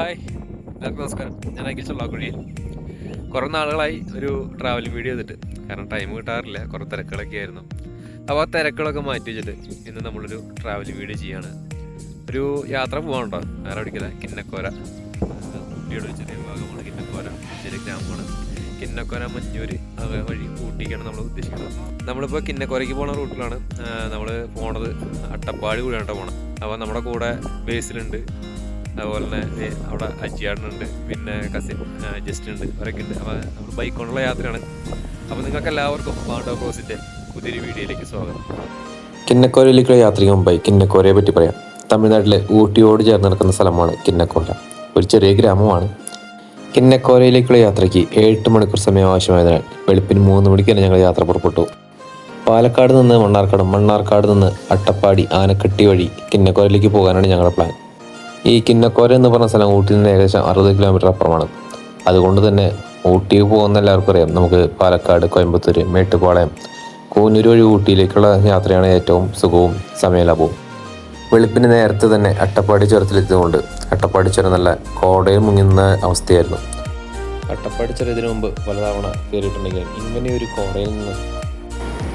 Hi എല്ലാവർക്കും നമസ്കാരം. ഞാൻ അഖിൽ ചൊള്ളാക്കുഴിയിൽ കുറേ നാളുകളായി ഒരു ട്രാവലിംഗ് വീഡിയോ ചെയ്തിട്ട്. കാരണം ടൈം കിട്ടാറില്ല കുറേ തിരക്കുകളൊക്കെ ആയിരുന്നു. അപ്പോൾ ആ തിരക്കുകളൊക്കെ മാറ്റി വെച്ചിട്ട് ഇന്ന് നമ്മളൊരു ട്രാവലിംഗ് വീഡിയോ ചെയ്യാണ്. ഒരു യാത്ര പോകാനുണ്ടോ വേറെ എവിടേക്കില്ല. കിന്നക്കോര. കുട്ടിയോട് ചെറിയ ഭാഗമാണ് കിന്നക്കോര. ചെറിയ ഗ്രാമമാണ്. കിന്നക്കോര മഞ്ഞൂര് അത് വഴി ഊട്ടിക്കാണ് നമ്മൾ ഉദ്ദേശിക്കുന്നത്. നമ്മളിപ്പോൾ കിന്നക്കോരയ്ക്ക് പോണ റൂട്ടിലാണ്. നമ്മൾ പോണത് അട്ടപ്പാടി കൂടിയാണ് പോണത്. അപ്പോൾ നമ്മുടെ കൂടെ ബേസിലുണ്ട് അതുപോലെ തന്നെ അവിടെ അജിയാടനുണ്ട് പിന്നെ കസിൻ ജസ്റ്റിൻ ഉണ്ട് അവരൊക്കെ ഉണ്ട് അപ്പോൾ നമ്മൾ ബൈക്ക് കൊണ്ടുള്ള യാത്രയാണ്. അപ്പോൾ നിങ്ങൾക്ക് എല്ലാവർക്കും പാണ്ഡവ ക്രോസിന്റെ പുതിയൊരു വീഡിയോയിലേക്ക് സ്വാഗതം. കിന്നക്കോരയിലേക്കുള്ള യാത്രയ്ക്ക് മുമ്പായി കിന്നക്കോരയെ പറ്റി പറയാം. തമിഴ്നാട്ടിലെ ഊട്ടിയോട് ചേർന്ന് നടക്കുന്ന സ്ഥലമാണ് കിന്നക്കോര ഒരു ചെറിയ ഗ്രാമമാണ്. കിന്നക്കോരയിലേക്കുള്ള യാത്രയ്ക്ക് എട്ട് മണിക്കൂർ സമയം ആവശ്യമായതിനാൽ വെളുപ്പിന് മൂന്ന് മണിക്ക് തന്നെ ഞങ്ങൾ യാത്ര പുറപ്പെട്ടു. പാലക്കാട് നിന്ന് മണ്ണാർക്കാട് മണ്ണാർക്കാട് നിന്ന് അട്ടപ്പാടി ആനക്കട്ടി വഴി കിന്നക്കോരയിലേക്ക് പോകാനാണ് ഞങ്ങളുടെ പ്ലാൻ. ഈ കിന്നക്കോര എന്ന് പറഞ്ഞ സ്ഥലം ഊട്ടിയിൽ നിന്ന് ഏകദേശം അറുപത് കിലോമീറ്റർ അപ്പുറമാണ്. അതുകൊണ്ട് തന്നെ ഊട്ടി പോകുന്ന എല്ലാവർക്കും അറിയാം. നമുക്ക് പാലക്കാട് കോയമ്പത്തൂർ മേട്ടുപാളയം കൂനൂർ വഴി ഊട്ടിയിലേക്കുള്ള യാത്രയാണ് ഏറ്റവും സുഖവും സമയലാഭവും വെളുപ്പിന് നേരത്തെ തന്നെ അട്ടപ്പാടി ചുരത്തിലെത്തിയതുകൊണ്ട് അട്ടപ്പാടി ചുരം നല്ല കോടയിൽ മുങ്ങുന്ന അവസ്ഥയായിരുന്നു. അട്ടപ്പാടി ചുരം ഇതിനു മുമ്പ് പലതവണ കയറിയിട്ടുണ്ടെങ്കിലും ഇങ്ങനെ ഒരു കോടയിൽ നിന്ന്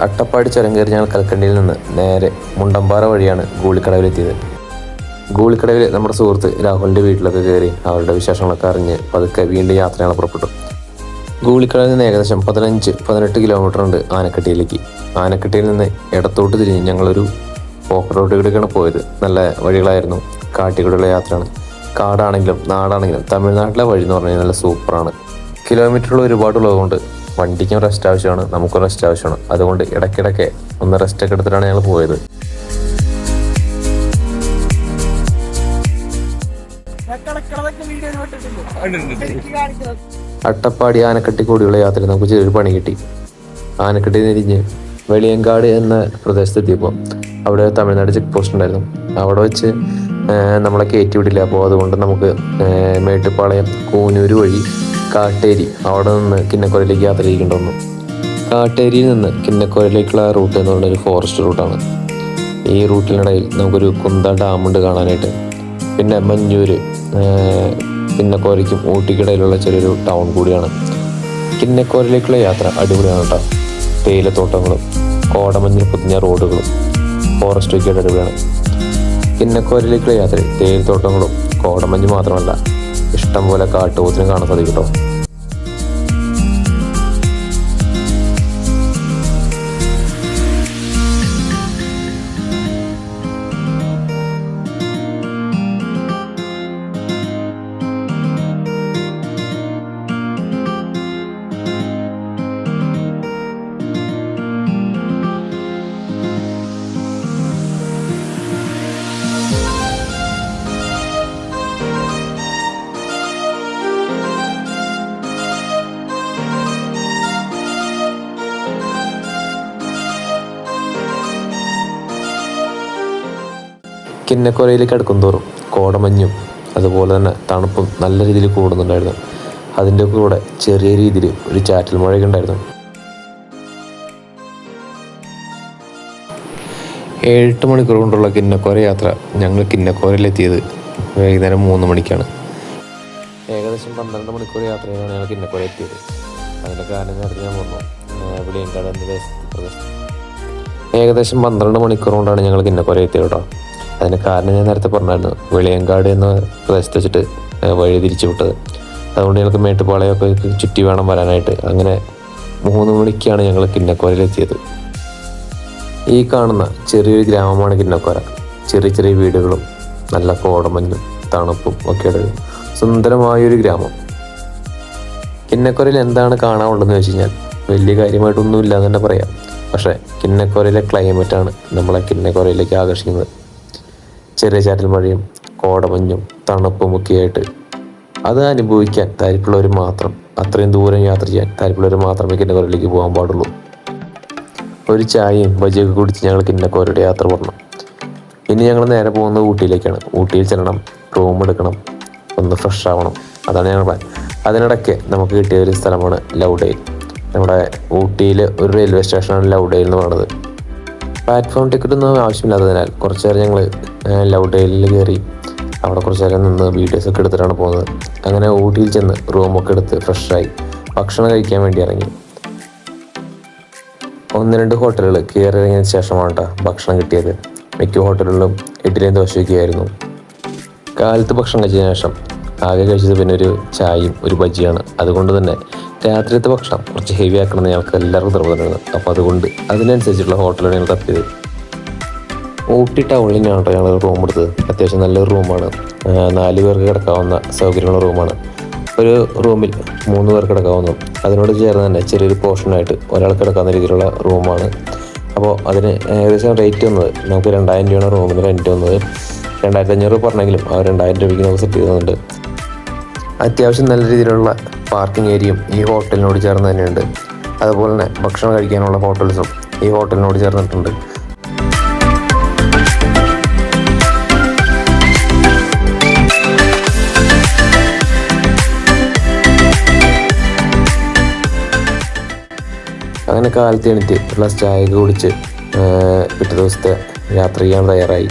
അട്ടപ്പാടി ചുരം കയറി ഞങ്ങൾ കൽക്കണ്ടിയിൽ നിന്ന് നേരെ മുണ്ടമ്പാറ വഴിയാണ് ഗൂളിക്കടവിലെത്തിയത്. ഗൂളിക്കടവിൽ നമ്മുടെ സുഹൃത്ത് രാഹുലിന്റെ വീട്ടിലൊക്കെ കയറി അവരുടെ വിശേഷങ്ങളൊക്കെ അറിഞ്ഞ് പതുക്കെ വീണ്ടും യാത്ര ഞങ്ങൾ പുറപ്പെട്ടു ഗൂളിക്കടവിൽ നിന്ന് ഏകദേശം പതിനഞ്ച് പതിനെട്ട് കിലോമീറ്റർ ഉണ്ട് ആനക്കട്ടിയിലേക്ക്. ആനക്കട്ടിയിൽ നിന്ന് ഇടത്തോട്ട് തിരിഞ്ഞ് ഞങ്ങളൊരു പോക്ക് റോഡിലൂടെയാണ് പോയത്. നല്ല വഴികളായിരുന്നു. കാട്ടിക്കൂടെയുള്ള യാത്രയാണ്. കാടാണെങ്കിലും നാടാണെങ്കിലും തമിഴ്നാട്ടിലെ വഴി എന്ന് പറഞ്ഞു കഴിഞ്ഞാൽ നല്ല സൂപ്പറാണ്. കിലോമീറ്ററുകൾ ഒരുപാട് ഒരുപാടുള്ളതുകൊണ്ട് വണ്ടിക്കും റെസ്റ്റ് ആവശ്യമാണ് നമുക്കും റെസ്റ്റ് ആവശ്യമാണ്. അതുകൊണ്ട് ഇടയ്ക്കിടയ്ക്ക് ഒന്ന് റെസ്റ്റ് ഒക്കെ എടുത്തിട്ടാണ് ഞങ്ങൾ പോയത്. അട്ടപ്പാടി ആനക്കട്ടി കൂടിയുള്ള യാത്ര നമുക്ക് ചെറിയൊരു പണി കിട്ടി. ആനക്കട്ടി തിരിഞ്ഞ് വെളിയങ്കാട് എന്ന പ്രദേശത്തെത്തിയപ്പോൾ അവിടെ തമിഴ്നാട് ചെക്ക് പോസ്റ്റ് ഉണ്ടായിരുന്നു. അവിടെ വെച്ച് നമ്മളെ കയറ്റി വിടില്ല. അപ്പോൾ അതുകൊണ്ട് നമുക്ക് മേട്ടുപ്പാളയം കൂനൂര് വഴി കാട്ടേരി അവിടെ നിന്ന് കിന്നക്കോരയിലേക്ക് യാത്ര ചെയ്യേണ്ടി വന്നു. കാട്ടേരിയിൽ നിന്ന് കിന്നക്കോരയിലേക്കുള്ള റൂട്ട് എന്ന് പറഞ്ഞൊരു ഒരു ഫോറസ്റ്റ് റൂട്ടാണ്. ഈ റൂട്ടിനിടയിൽ നമുക്കൊരു കുന്ത ഡാമുണ്ട് കാണാനായിട്ട്. പിന്നെ മഞ്ഞൂര് കിന്നക്കോരയ്ക്കും ഊട്ടിക്കിടയിലുള്ള ചെറിയൊരു ടൗൺ കൂടിയാണ്. കിന്നക്കോരയിലേക്കുള്ള യാത്ര അടിപൊളിയാണ് കേട്ടോ. തേയിലത്തോട്ടങ്ങളും കോടമഞ്ഞിൽ പൊതിഞ്ഞ റോഡുകളും ഫോറസ്റ്റ് ഒക്കെ അടിപൊളിയാണ്. കിന്നക്കോരയിലേക്കുള്ള യാത്ര തേയിലത്തോട്ടങ്ങളും കോടമഞ്ഞ് മാത്രമല്ല ഇഷ്ടം പോലെ കാട്ടുപോത്തിനും കാണാൻ സാധിക്കും കേട്ടോ. കിന്നക്കോരയിലേക്ക് അടുക്കും തോറും കോടമഞ്ഞും അതുപോലെ തന്നെ തണുപ്പും നല്ല രീതിയിൽ കൂടുന്നുണ്ടായിരുന്നു. അതിന്റെ കൂടെ ചെറിയ രീതിയിൽ ഒരു ചാറ്റൽ മഴയൊക്കെ ഉണ്ടായിരുന്നു. ഏഴെട്ട് മണിക്കൂർ കൊണ്ടുള്ള കിന്നക്കോര യാത്ര ഞങ്ങൾ കിന്നക്കോരയിലെത്തിയത് വൈകുന്നേരം മൂന്ന് മണിക്കാണ്. ഏകദേശം പന്ത്രണ്ട് മണിക്കൂർ യാത്രയിലാണ് ഞങ്ങൾ കിന്നക്കോര എത്തിയത്. അതിന്റെ കാരണം ഞാൻ പറഞ്ഞു വെളിയങ്കാട് എന്ന ദേശത്ത് പ്രദേശത്ത്. ഏകദേശം പന്ത്രണ്ട് മണിക്കൂർ കൊണ്ടാണ് ഞങ്ങൾ കിന്നക്കോര എത്തിയത് കേട്ടോ. അതിന് കാരണം ഞാൻ നേരത്തെ പറഞ്ഞായിരുന്നു. വെളിയങ്കാട് എന്ന പ്രദേശത്ത് വെച്ചിട്ട് വഴി തിരിച്ചു വിട്ടത്. അതുകൊണ്ട് ഞങ്ങൾക്ക് മേട്ടുപാളയൊക്കെ ചുറ്റി വേണം വരാനായിട്ട്. അങ്ങനെ മൂന്ന് മണിക്കാണ് ഞങ്ങൾ കിന്നക്കോരയിലെത്തിയത് ഈ കാണുന്ന ചെറിയൊരു ഗ്രാമമാണ് കിന്നക്കോര. ചെറിയ ചെറിയ വീടുകളും നല്ല കോടമഞ്ഞും തണുപ്പും ഒക്കെ ഉള്ളത് സുന്ദരമായൊരു ഗ്രാമം. കിന്നക്കോരയിൽ എന്താണ് കാണാനുള്ളതെന്ന് വെച്ച് കഴിഞ്ഞാൽ വലിയ കാര്യമായിട്ടൊന്നും ഇല്ല എന്ന് തന്നെ പറയാം. പക്ഷേ കിന്നക്കോരയിലെ ക്ലൈമറ്റാണ് നമ്മളെ കിന്നക്കോരയിലേക്ക് ആകർഷിക്കുന്നത്. ചെറിയ ചാറ്റൽ മഴയും കോടമഞ്ഞും തണുപ്പും ഒക്കെയായിട്ട് അത് അനുഭവിക്കാൻ താല്പര്യമുള്ളവർ മാത്രം അത്രയും ദൂരം യാത്ര ചെയ്യാൻ താല്പര്യമുള്ളവർ മാത്രമേ കിന്നക്കോരയിലേക്ക് പോകാൻ പാടുള്ളൂ. ഒരു ചായയും ബജിയൊക്കെ കുടിച്ച് ഞങ്ങൾ കിന്നക്കോരയുടെ യാത്ര പറഞ്ഞു ഇനി ഞങ്ങൾ നേരെ പോകുന്നത് ഊട്ടിയിലേക്കാണ്. ഊട്ടിയിൽ ചെല്ലണം റൂം എടുക്കണം ഒന്ന് ഫ്രഷ് ആവണം. അതാണ് ഞങ്ങൾ പ്ലാൻ അതിനിടയ്ക്ക് നമുക്ക് കിട്ടിയ ഒരു സ്ഥലമാണ് ലൗഡേൽ. നമ്മുടെ ഊട്ടിയിൽ ഒരു റെയിൽവേ സ്റ്റേഷനാണ് ലൗഡേൽ എന്ന് പറയുന്നത്. പ്ലാറ്റ്ഫോം ടിക്കറ്റ് ഒന്നും ആവശ്യമില്ലാത്തതിനാൽ കുറച്ച് നേരം ഞങ്ങൾ ലൗഡേലിൽ കയറി അവിടെ കുറച്ച് നേരം നിന്ന് വീഡിയോസ് ഒക്കെ എടുത്തിട്ടാണ് പോകുന്നത്. അങ്ങനെ ഊട്ടിയിൽ ചെന്ന് റൂമൊക്കെ എടുത്ത് ഫ്രഷായി ഭക്ഷണം കഴിക്കാൻ വേണ്ടി ഇറങ്ങി. ഒന്ന് രണ്ട് ഹോട്ടലുകൾ കയറി ഇറങ്ങിയതിന് ശേഷമാണ് കേട്ടോ ഭക്ഷണം കിട്ടിയത്. മിക്ക ഹോട്ടലുകളിലും ഇഡ്ഡലിയും ദോശയൊക്കെയായിരുന്നു കാലത്ത് ഭക്ഷണം കഴിച്ചതിന് ശേഷം ആകെ കഴിച്ചത് പിന്നെ ഒരു ചായയും ഒരു ബജിയാണ്. അതുകൊണ്ട് തന്നെ രാത്രിയത്തെ ഭക്ഷണം കുറച്ച് ഹെവി ആക്കണമെന്ന് ഞങ്ങൾക്ക് എല്ലാവർക്കും നിർബന്ധമായിരുന്നു അപ്പോൾ അതുകൊണ്ട് അതിനനുസരിച്ചുള്ള ഹോട്ടലാണ് ഞങ്ങൾ തപ്പിയത് ഊട്ടി തന്നെയാണ് കേട്ടോ ഞങ്ങൾ റൂം എടുത്തത്. അത്യാവശ്യം നല്ലൊരു റൂമാണ് നാല് പേർക്ക് കിടക്കാവുന്ന സൗകര്യമുള്ള റൂമാണ് ഒരു റൂമിൽ മൂന്ന് പേർക്ക് കിടക്കാവുന്നു. അതിനോട് ചേർന്ന് തന്നെ ചെറിയൊരു പോർഷനായിട്ട് ഒരാൾ കിടക്കാവുന്ന രീതിയിലുള്ള റൂമാണ് അപ്പോൾ അതിന് ഏകദേശം റേറ്റ് വന്നത് നമുക്ക് രണ്ടായിരം രൂപയാണ് റൂമിന് റെന്റ് വന്നത്. രണ്ടായിരത്തി അഞ്ഞൂറ് പറഞ്ഞെങ്കിലും ആ രണ്ടായിരം രൂപയ്ക്ക് നമുക്ക് സെറ്റ് ചെയ്തുന്നുണ്ട് അത്യാവശ്യം നല്ല രീതിയിലുള്ള പാർക്കിംഗ് ഏരിയയും ഈ ഹോട്ടലിനോട് ചേർന്ന് തന്നെയുണ്ട്. അതുപോലെ തന്നെ ഭക്ഷണം കഴിക്കാനുള്ള ഹോട്ടൽസും ഈ ഹോട്ടലിനോട് ചേർന്നിട്ടുണ്ട്. അങ്ങനെ കാലത്ത് എണീറ്റ് പ്ലസ് ചായ കുടിച്ച് പിറ്റേ ദിവസത്തെ യാത്ര ചെയ്യാൻ തയ്യാറായി.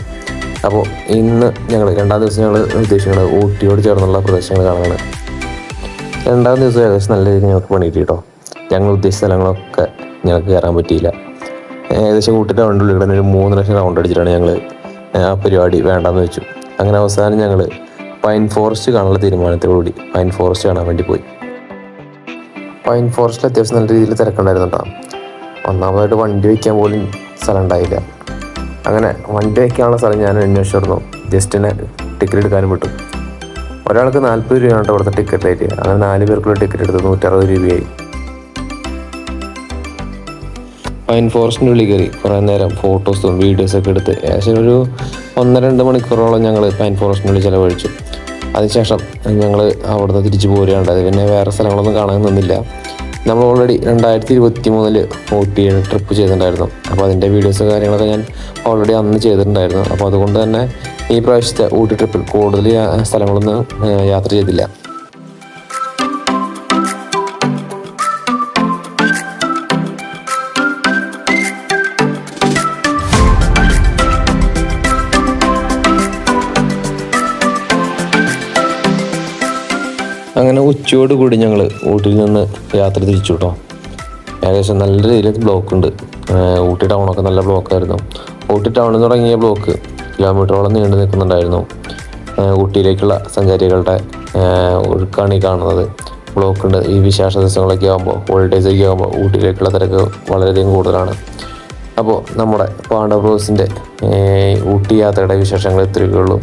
അപ്പോൾ ഇന്ന് ഞങ്ങൾ രണ്ടാം ദിവസം ഞങ്ങൾ ഉദ്ദേശിക്കുന്നത് ഊട്ടിയോട് ചേർന്നുള്ള പ്രദേശങ്ങൾ കാണാനാണ്. രണ്ടാം ദിവസം ഏകദേശം നല്ല രീതിയിൽ ഞങ്ങൾക്ക് പണി കിട്ടി. കേട്ടോ ഞങ്ങൾ ഉദ്ദേശിച്ച സ്ഥലങ്ങളൊക്കെ ഞങ്ങൾക്ക് കയറാൻ പറ്റിയില്ല. ഏകദേശം ഊട്ടി റൗണ്ട് ഇവിടെ ഒരു മൂന്ന് ലക്ഷം റൗണ്ട് അടിച്ചിട്ടാണ് ഞങ്ങൾ ആ പരിപാടി വേണ്ടാന്ന് വെച്ചു. അങ്ങനെ അവസാനം ഞങ്ങൾ പൈൻ ഫോറസ്റ്റ് കാണാനുള്ള തീരുമാനത്തോടുകൂടി പൈൻ ഫോറസ്റ്റ് കാണാൻ വേണ്ടി പോയി. പൈൻ ഫോറസ്റ്റിൽ അത്യാവശ്യം നല്ല രീതിയിൽ തിരക്കുണ്ടായിരുന്നു കേട്ടോ. ഒന്നാമതായിട്ട് വണ്ടി വയ്ക്കാൻ പോലും സ്ഥലം ഉണ്ടായില്ല. അങ്ങനെ വണ്ടി വയ്ക്കാനുള്ള സ്ഥലം ഞാൻ അന്വേഷിച്ചിരുന്നു ജസ്റ്റിന് ടിക്കറ്റ് എടുക്കാനും വിട്ടു. ഒരാൾക്ക് നാൽപ്പത് രൂപയാണ് കേട്ടോ ഇവിടുത്തെ ടിക്കറ്റ് റേറ്റ് അങ്ങനെ നാല് പേർക്കുള്ള ടിക്കറ്റ് എടുത്ത്. നൂറ്ററുപത് രൂപയായി. പൈൻ ഫോറസ്റ്റിന്റെ ഉള്ളിൽ കയറി. കുറേ നേരം ഫോട്ടോസും വീഡിയോസൊക്കെ എടുത്ത് ഏകദേശം ഒരു ഒന്ന് രണ്ട് മണിക്കൂറോളം ഞങ്ങൾ പൈൻ ഫോറസ്റ്റിനുള്ളിൽ ചിലവഴിച്ചു. അതിനുശേഷം ഞങ്ങൾ അവിടുന്ന് തിരിച്ചു പോരുകയുണ്ടായത് പിന്നെ വേറെ സ്ഥലങ്ങളൊന്നും കാണാൻ നിന്നില്ല. നമ്മൾ ഓൾറെഡി രണ്ടായിരത്തി ഇരുപത്തി മൂന്നിൽ ഊട്ടി ട്രിപ്പ് ചെയ്തിട്ടുണ്ടായിരുന്നു അപ്പോൾ അതിന്റെ വീഡിയോസും കാര്യങ്ങളൊക്കെ ഞാൻ ഓൾറെഡി അന്ന് ചെയ്തിട്ടുണ്ടായിരുന്നു. അപ്പോൾ അതുകൊണ്ട് തന്നെ ഈ പ്രാവശ്യത്തെ ഊട്ടി ട്രിപ്പിൽ കൂടുതൽ സ്ഥലങ്ങളൊന്നും യാത്ര ചെയ്തില്ല. അങ്ങനെ ഉച്ചയോട് കൂടി ഞങ്ങൾ ഊട്ടിയിൽ നിന്ന് യാത്ര തിരിച്ചു കേട്ടോ ഏകദേശം നല്ല രീതിയിൽ ബ്ലോക്ക് ഉണ്ട്. ഊട്ടി ടൗണൊക്കെ നല്ല ബ്ലോക്കായിരുന്നു ഊട്ടി ടൗണിൽ നിന്ന് തുടങ്ങിയ ബ്ലോക്ക് കിലോമീറ്ററോളം നീണ്ടു നിൽക്കുന്നുണ്ടായിരുന്നു. ഊട്ടിയിലേക്കുള്ള സഞ്ചാരികളുടെ ഒഴുക്കാണ് ഈ കാണുന്നത്. ബ്ലോക്ക് ഉണ്ട്. ഈ വിശേഷ ദിവസങ്ങളൊക്കെ ആകുമ്പോൾ ഹോളിഡേയ്സ് ഒക്കെ ആകുമ്പോൾ ഊട്ടിയിലേക്കുള്ള തിരക്ക് വളരെയധികം കൂടുതലാണ്. അപ്പോൾ നമ്മുടെ പാണ്ഡവ റോസിന്റെ ഊട്ടി യാത്രയുടെ വിശേഷങ്ങൾ ഇത്രയൊക്കെയുള്ളൂ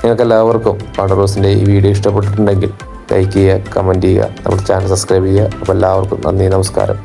നിങ്ങൾക്ക് എല്ലാവർക്കും പാണ്ഡവ റോസിന്റെ ഈ വീഡിയോ ഇഷ്ടപ്പെട്ടിട്ടുണ്ടെങ്കിൽ ലൈക്ക് ചെയ്യുക കമന്റ് ചെയ്യുക. നമ്മുടെ ചാനൽ സബ്സ്ക്രൈബ് ചെയ്യുക. അപ്പോൾ എല്ലാവർക്കും നന്ദി നമസ്കാരം.